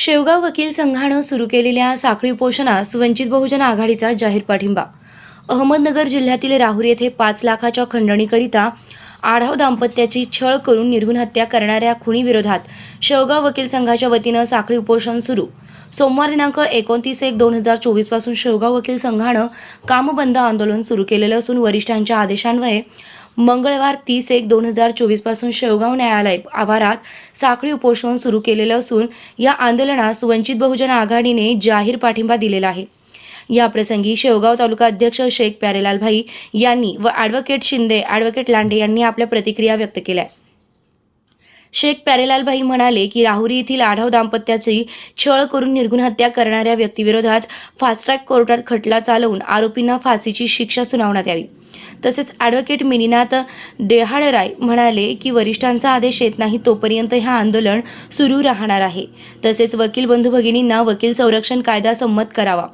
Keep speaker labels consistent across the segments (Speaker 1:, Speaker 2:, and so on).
Speaker 1: शेवगाव वकील संघानं सुरू केलेल्या साखळी उपोषणास वंचित बहुजन आघाडीचा जाहीर पाठिंबा. अहमदनगर जिल्ह्यातील राहुर येथे पाच लाखाच्या खंडणीकरिता आढाव दाम्पत्याची छळ करून निर्घुण हत्या करणाऱ्या खुनीविरोधात शेवगाव वकील संघाच्या वतीनं साखळी उपोषण सुरू. सोमवार दिनांक एकोणतीस एक दोन हजार चोवीसपासून शेवगाव वकील संघानं कामबंद आंदोलन सुरू केलेलं असून वरिष्ठांच्या आदेशान्वये मंगळवार तीस एक दोन हजार चोवीसपासून शेवगाव न्यायालय आवारात साखळी उपोषण सुरू केलेलं असून या आंदोलनास वंचित बहुजन आघाडीने जाहीर पाठिंबा दिलेला आहे. याप्रसंगी शेवगाव तालुका अध्यक्ष शेख प्यारेलाल भाई यांनी व ॲडव्होकेट शिंदे ॲडव्होकेट लांडे यांनी आपल्या प्रतिक्रिया व्यक्त केल्या. शेख प्यारेलाल भाई म्हणाले की राहुरी येथील आढाव दाम्पत्याची छळ करून निर्गुण हत्या करणाऱ्या व्यक्तीविरोधात फास्ट ट्रॅक कोर्टात खटला चालवून आरोपींना फाशीची शिक्षा सुनावण्यात यावी. तसेच ॲडव्होकेट मिनीनाथ डेहाडराय म्हणाले की वरिष्ठांचा आदेश येत नाही तोपर्यंत हे आंदोलन सुरू राहणार आहे. तसेच वकील बंधू भगिनींना वकील संरक्षण कायदा संमत करावा.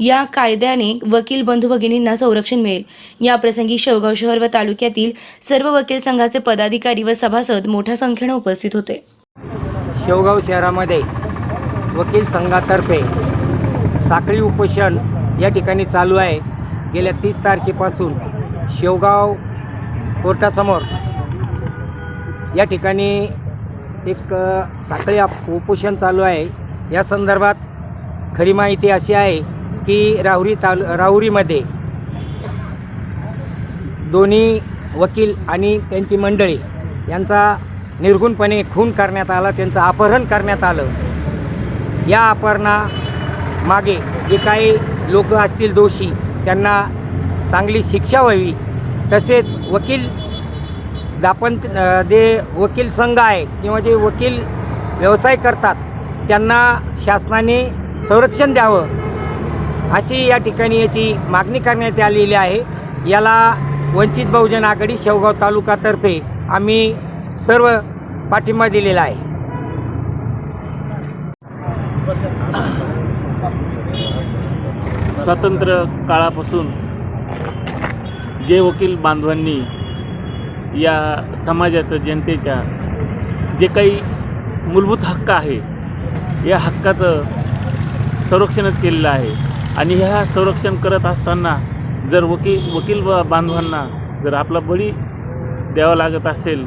Speaker 1: या कायद्याने वकील बंधू भगिनींना संरक्षण मिळेल. या प्रसंगी शेवगाव शहर व तालुक्यातील सर्व वकील संघाचे पदाधिकारी व सभासद मोठ्या संख्येने उपस्थित होते.
Speaker 2: शेवगाव शहरामध्ये वकील संघातर्फे साखळी उपोषण या ठिकाणी चालू आहे. गेल्या तीस तारखेपासून शेवगाव कोर्टासमोर या ठिकाणी एक साखळी आप- उपोषण चालू आहे. या संदर्भात खरी माहिती अशी आहे की राहुरी तालु राहुरीमध्ये दोन्ही वकील आणि त्यांची मंडळी यांचा निर्गुणपणे खून करण्यात आला त्यांचं अपहरण करण्यात आलं. या अपहरणा मागे जे काही लोक असतील दोषी त्यांना चांगली शिक्षा व्हावी. तसेच वकील दापंत जे वकील संघ आहे किंवा जे वकील व्यवसाय करतात त्यांना शासनाने संरक्षण द्यावं. अशी या ठिकाणी याची मागणी करण्यात आलेली आहे. याला वंचित बहुजन आघाडी शेवगाव तालुकातर्फे आम्ही सर्व पाठिंबा दिलेला आहे.
Speaker 3: स्वातंत्र्य काळापासून जे वकील बांधवांनी या समाजाचं जनतेच्या जे काही मूलभूत हक्क आहे या हक्काचं संरक्षणच केलेलं आहे. आणि ह्या संरक्षण करत असताना जर वकील वकील बांधवांना जर आपला बळी द्यावा लागत असेल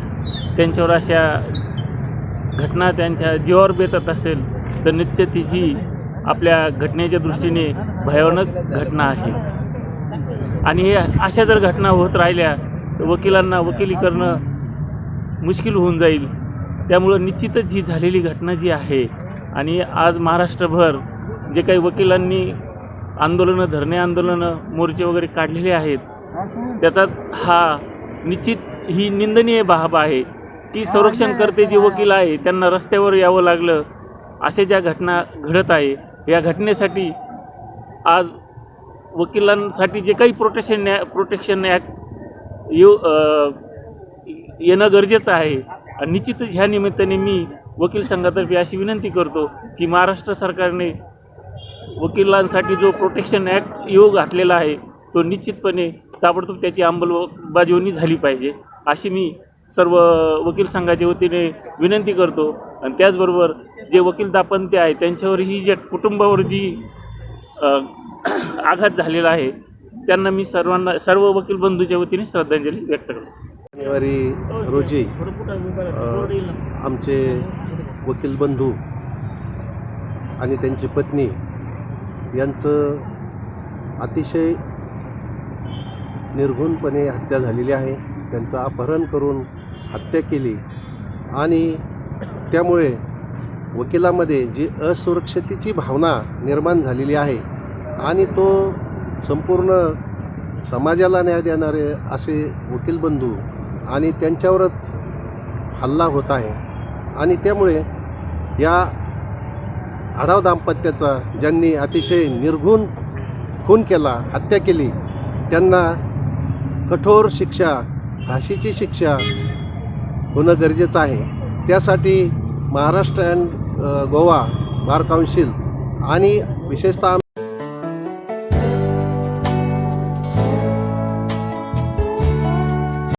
Speaker 3: त्यांच्यावर अशा घटना त्यांच्या जीवावर बेतत असेल तर निश्चित ही आपल्या घटनेच्या दृष्टीने भयानक घटना आहे. आणि हे अशा जर घटना होत राहिल्या तर वकिलांना वकिली करणं मुश्किल होऊन जाईल. त्यामुळं निश्चितच ही झालेली घटना जी आहे आणि आज महाराष्ट्रभर जे काही वकिलांनी आंदोलनं धरणे आंदोलनं मोर्चे वगैरे काढलेले आहेत त्याचाच हा निश्चित ही निंदनीय बाब आहे. की संरक्षणकर्ते जे वकील आहे त्यांना रस्त्यावर यावं लागलं. अशा ज्या घटना घडत आहे या घटनेसाठी आज वकिलांसाठी जे काही प्रोटेक्शन प्रोटेक्शन ॲक्ट येऊ येणं गरजेचं आहे. आणि निश्चितच ह्या निमित्ताने मी वकील संघातर्फे अशी विनंती करतो की महाराष्ट्र सरकारने वकिलांसाठी जो प्रोटेक्शन ॲक्ट येऊ घातलेला आहे तो निश्चितपणे ताबडतोब त्याची अंमलबजावणी झाली पाहिजे. अशी मी सर्व वकील संघाच्या वतीने विनंती करतो. आणि त्याचबरोबर जे वकील दापंते आहे त्यांच्यावर ही ज्या कुटुंबावर जी आघात झालेला आहे. त्यांना मी सर्वांना सर्व वकील बंधूच्या वतीने श्रद्धांजली व्यक्त करतो.
Speaker 4: जानेवारी रोजी आमचे वकील बंधू आणि त्यांची पत्नी यांचं अतिशय निर्घुणपणे हत्या झालेली आहे. त्यांचं अपहरण करून हत्या केली आणि त्यामुळे वकिलामध्ये जी असुरक्षतेची भावना निर्माण झालेली आहे आणि तो संपूर्ण समाजाला न्याय देणारे असे वकील बंधू आणि त्यांच्यावरच हल्ला होत आहे. आणि त्यामुळे या आढाव दाम्पत्याचा ज्यांनी अतिशय निर्घुण खून केला हत्या केली त्यांना कठोर शिक्षा फाशीची शिक्षा होणं गरजेचं आहे. त्यासाठी Maharashtra and Goa bar council आणि विशेषतः